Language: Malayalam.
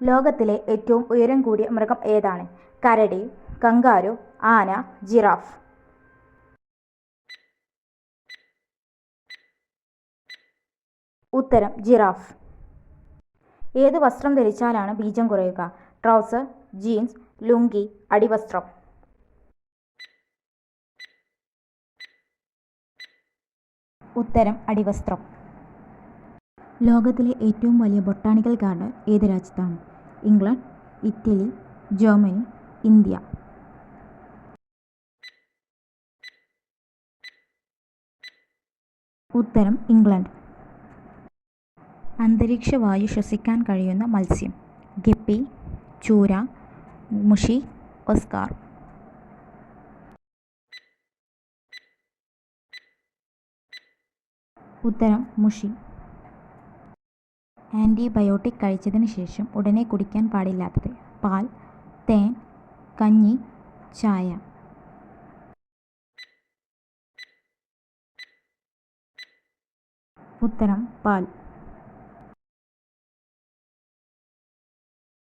ലോകത്തിലെ ഏറ്റവും ഉയരം കൂടിയ മൃഗം ഏതാണ്? കരടി കങ്കാരു ആന ജിറാഫ്. ഉത്തരം ജിറാഫ്. ഏത് വസ്ത്രം ധരിച്ചാലാണ് ബീജം കുറയുക? ട്രൗസർ ജീൻസ് ലുങ്കി അടിവസ്ത്രം. ഉത്തരം അടിവസ്ത്രം. ലോകത്തിലെ ഏറ്റവും വലിയ ബൊട്ടാണിക്കൽ ഗാർഡൻ ഏത് രാജ്യത്താണ്? England Italy Germany India. ഉത്തരം ഇംഗ്ലണ്ട്. അന്തരീക്ഷ വായു ശ്വസിക്കാൻ കഴിയുന്ന മത്സ്യം. ഗപ്പി ചൂര മുഷി ഒസ്കാർ. ഉത്തരം മുഷി. ആന്റിബയോട്ടിക് കഴിച്ചതിന് ശേഷം ഉടനെ കുടിക്കാൻ പാടില്ലാത്തത്. പാൽ തേൻ കഞ്ഞി ചായ. ഉത്തരം പാൽ.